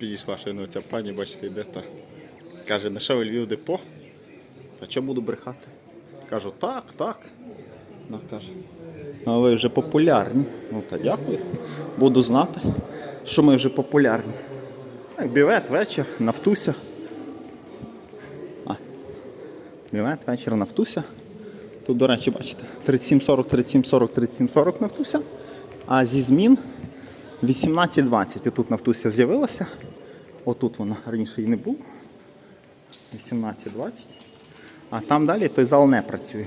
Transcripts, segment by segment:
Підійшла ще ну, ця пані, бачите, йде та. Каже, на що ви Львів депо? Та чого буду брехати? Кажу, так, так. Вона каже. А ви вже популярні. Ну та дякую. Буду знати, що ми вже популярні. Бівет, вечір, нафтуся. А, бівет, вечір, нафтуся. Тут, до речі, бачите, 3740, 3740, 3740 нафтуся. А зі змін 18.20. І тут нафтуся з'явилася. Отут вона раніше її не було. 18.20. А там далі той зал не працює.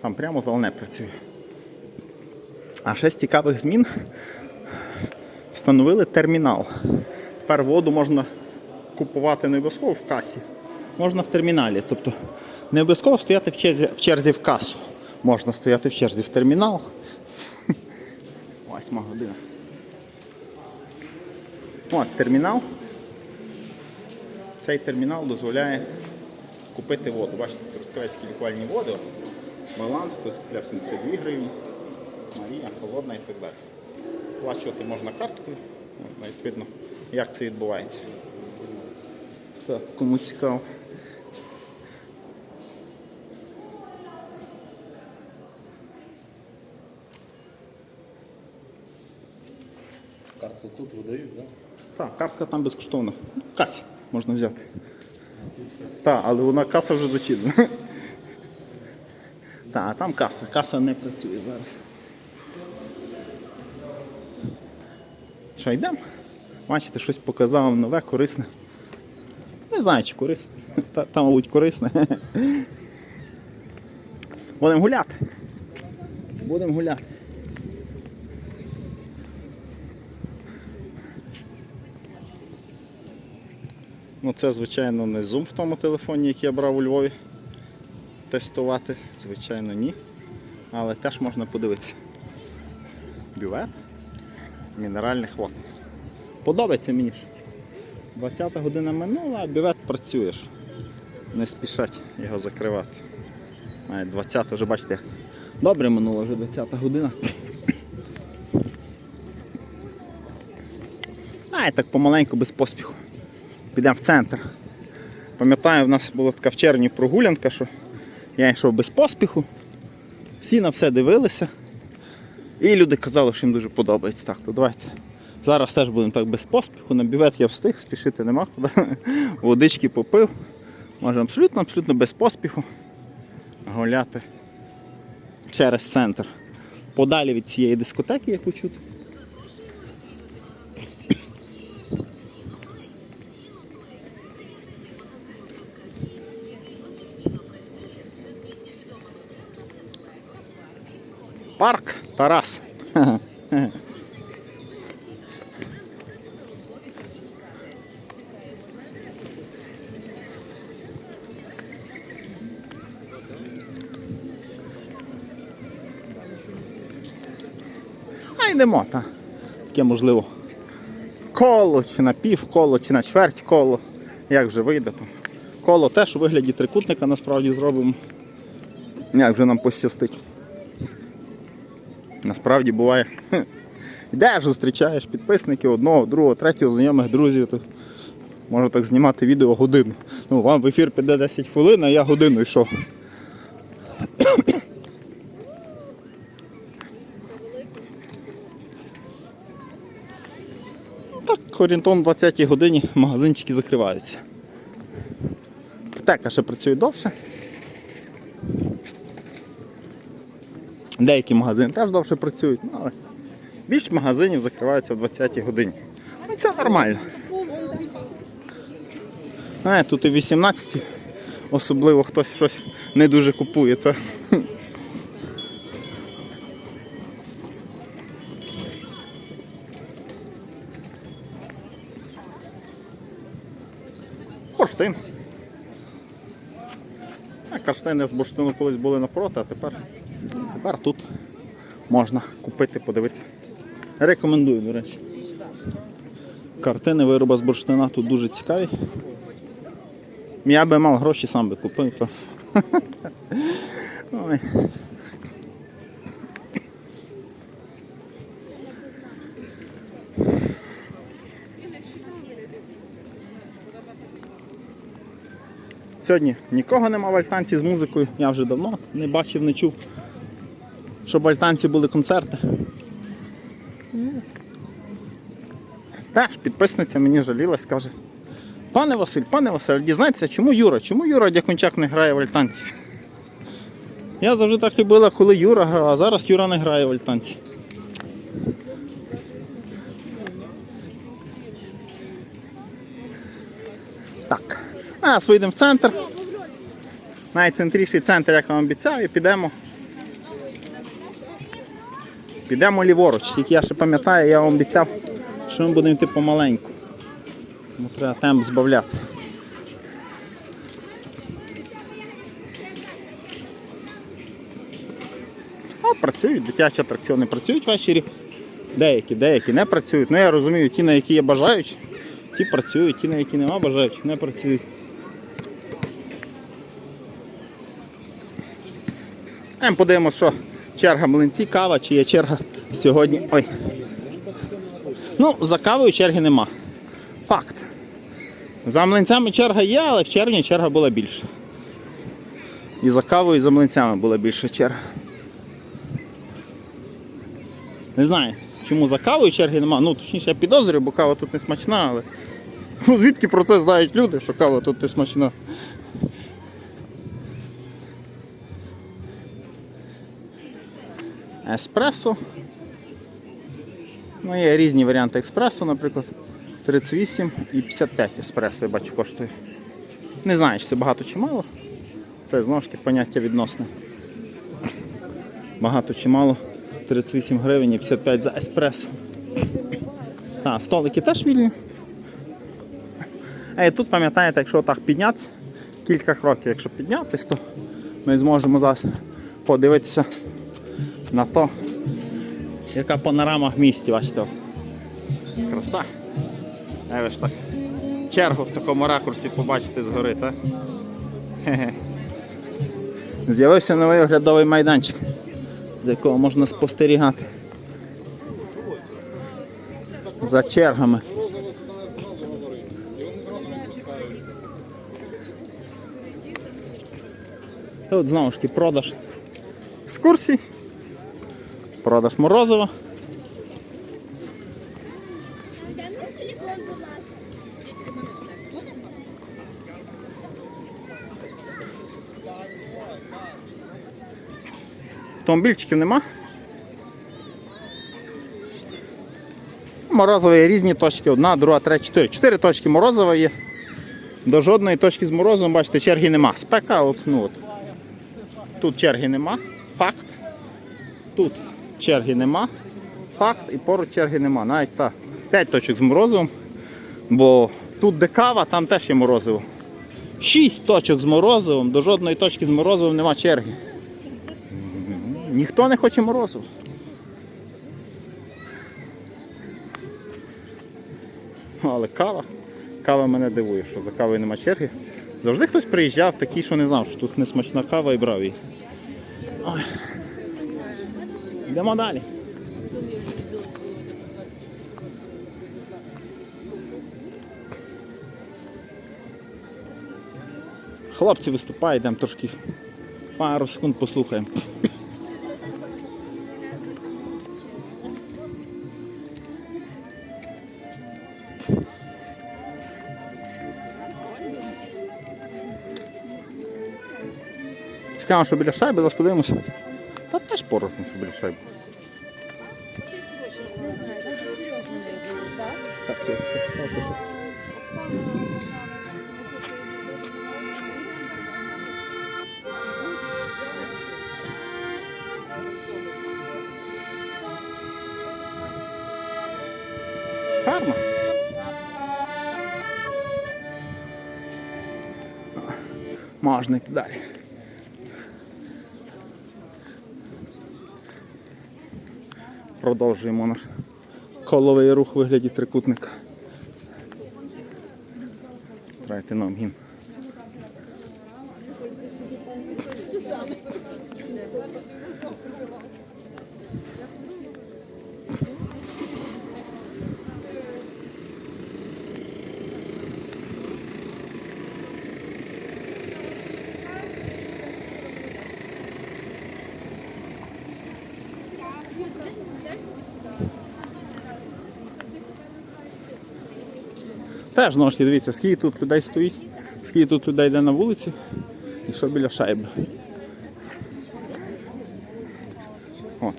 Там прямо зал не працює. А ще з цікавих змін встановили термінал. Тепер воду можна купувати не обов'язково в касі, можна в терміналі. Тобто не обов'язково стояти в черзі, в черзі в касу. Можна стояти в черзі в термінал. Восьма година. От термінал. Цей термінал дозволяє купити воду. Бачите, трускавецькі лікувальні води. Баланс, хтось купляв 72 гривні. Марія, холодна і так далі. Оплачувати можна карткою. Навіть видно, як це відбувається. Так, кому цікаво. Картку тут видають, так? Так, картка там безкоштовна. В касі можна взяти. Так, але вона каса вже зачинена. Так, а там каса. Каса не працює зараз. Що, йдемо? Бачите, щось показав нове, корисне. Не знаю, чи корисне. Та, та мабуть, корисне. Будемо гуляти. Будемо гуляти. Ну це, звичайно, не зум в тому телефоні, який я брав у Львові тестувати. Звичайно, ні. Але теж можна подивитися. Бювет мінеральних вод. Подобається мені ж. 20 година минула, а бювет працюєш. Не спішать його закривати. Навіть 20 вже бачите, як добре минула вже 20-та година. А, і так помаленьку, без поспіху. Підемо в центр. Пам'ятаю, в нас була така в червні прогулянка, що я йшов без поспіху. Всі на все дивилися. І люди казали, що їм дуже подобається. Так, то давайте. Зараз теж будемо так без поспіху. На бівет я встиг, спішити нема куди. Водички попив. Може абсолютно, абсолютно без поспіху гуляти через центр. Подалі від цієї дискотеки, яку чути. Парк Тарас. А йдемо, та. Таке можливо. Коло, чи на півколо, чи на чверть коло. Як вже вийде там. Коло теж у вигляді трикутника насправді зробимо. Як вже нам пощастить. Насправді буває. Йдеш, зустрічаєш підписників одного, другого, третього, знайомих друзів. То можна так знімати відео годину. Ну, вам в ефір піде 10 хвилин, а я годину йшов. Так, орієнтовно 20 годині магазинчики закриваються. Аптека ще працює довше. Деякі магазини теж довше працюють, ну, але більшість магазинів закриваються в 20 годині. І це нормально. А, тут і 18, особливо хтось щось не дуже купує. То... Бурштин. Каштани з бурштину колись були напроти, а тепер, Тепер тут можна купити, подивитися. Рекомендую, до речі. Картини вироба з бурштина тут дуже цікаві. Я би мав гроші, сам би купив. То. Ой. Сьогодні нікого нема в альтанці з музикою, я вже давно не бачив, не чув щоб в Альтанці були концерти. Теж підписниця мені жалілась, каже. Пане Василь, пане Василь, дізнайтеся, чому Юра? Чому Юра Дякунчак не грає в Альтанці? Я завжди так любила, коли Юра грав, а зараз Юра не грає в Альтанці. Так. А вийдемо в центр. Найцентріший центр, як вам обіцяв, і підемо. Підемо ліворуч. Тільки я ще пам'ятаю, я вам обіцяв, що ми будемо йти помаленьку. Тому треба темп збавляти. О, працюють, дитячі атракціони працюють ввечері. Деякі, деякі не працюють. Ну я розумію, ті, на які є бажаючі, ті працюють, ті, на які нема бажаючих, не працюють. Ем, подивимося, що черга млинці, кава, чи є черга сьогодні. Ой. Ну, за кавою черги нема. Факт. За млинцями черга є, але в червні черга була більша. І за кавою, і за млинцями була більша черга. Не знаю, чому за кавою черги нема. Ну, точніше, я підозрюю, бо кава тут не смачна, але. Ну, звідки про це знають люди, що кава тут не смачна. Еспресо. Ну, є різні варіанти еспресо, наприклад. 38 і 55 еспресо, я бачу, коштує. Не знаю, чи це багато чи мало. Це знову ж таки поняття відносне. Багато чи мало. 38 гривень і 55 за еспресо. Так, столики теж вільні. А і тут пам'ятаєте, якщо так піднятися кілька кроків, якщо піднятись, то ми зможемо зараз подивитися на то, яка панорама в місті, бачите. От. Краса. А ви ж так. Чергу в такому ракурсі побачите згори, так? Хе-хе. З'явився новий оглядовий майданчик, з якого можна спостерігати. За чергами. Тут знову ж таки продаж екскурсій, продаж морозива. Автомобільчиків нема. Морозова різні точки, одна, друга, третя, чотири. Чотири точки морозова є. До жодної точки з морозом, бачите, черги нема. Спека, от, ну от. Тут черги нема. Факт. Тут черги нема. Факт і поруч черги нема. Навіть та 5 точок з морозивом. Бо тут де кава, там теж є морозиво. 6 точок з морозивом, до жодної точки з морозивом нема черги. Ніхто не хоче морозиво. Але кава. Кава мене дивує, що за кавою нема черги. Завжди хтось приїжджав такий, що не знав, що тут не смачна кава і брав її. Ой. Йдемо далі. Хлопці виступають, йдемо трошки пару секунд послухаємо. Цікаво, що біля шайби, зараз подивимося. Теж порожньо, що біля. Не знаю, даже серйозно не так? Гарно. Можна йти далі. Продовжуємо наш коловий рух у вигляді трикутника. Трайте на гін. Теж таки, дивіться, скільки тут людей стоїть, скільки тут людей йде на вулиці і що біля шайби. От.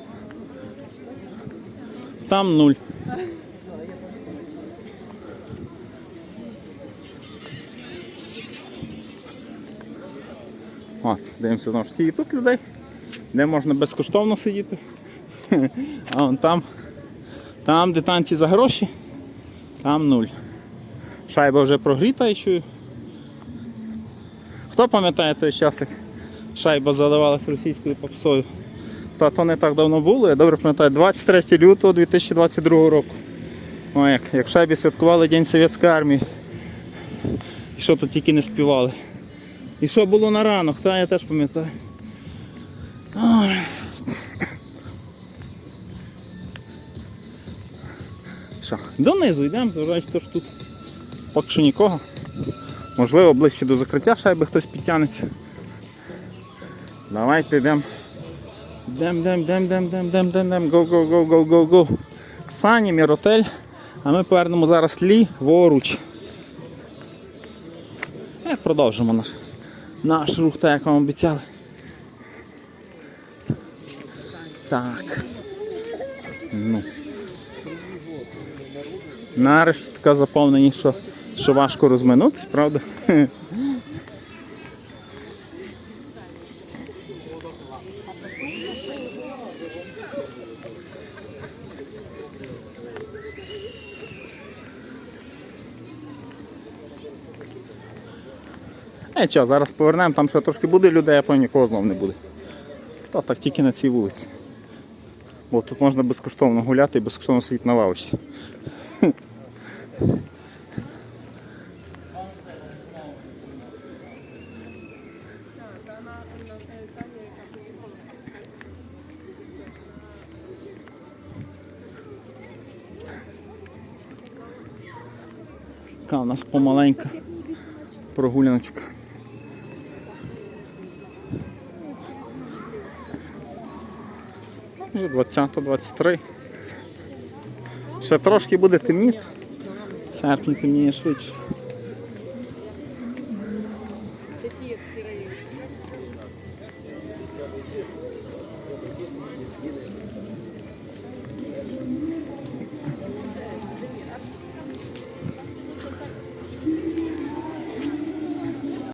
Там нуль. От, дивимося знову ж скільки тут людей, де можна безкоштовно сидіти. А вон там, там, де танці за гроші, там нуль. Шайба вже прогріта, я чую. Хто пам'ятає той час, як шайба заливалась російською попсою? Та то не так давно було, я добре пам'ятаю, 23 лютого 2022 року. О, як, як шайбі святкували День Совєтської армії. І що тут тільки не співали. І що було на ранок, та я теж пам'ятаю. Донизу йдемо, зважаючи, що тут поки що нікого. Можливо, ближче до закриття шайби хтось підтягнеться. Давайте йдемо. Йдем, йдем, йдем, йдем, йдем, йдем, йдем, йдем, go, go, go, go, go, go. Сані, Міротель. А ми повернемо зараз ліворуч. І продовжимо наш, наш рух, так як вам обіцяли. Так. Ну. Нарешті така заповненість, що, що важко розминутись, правда? Е, чо, зараз повернемо, там ще трошки буде людей, а потім нікого знов не буде. Та так тільки на цій вулиці. Бо тут можна безкоштовно гуляти і безкоштовно сидіти на лавочці. Така у нас помаленька прогуляночка. Вже 20-23. Ще трошки буде темніти. Серпні темніє швидше.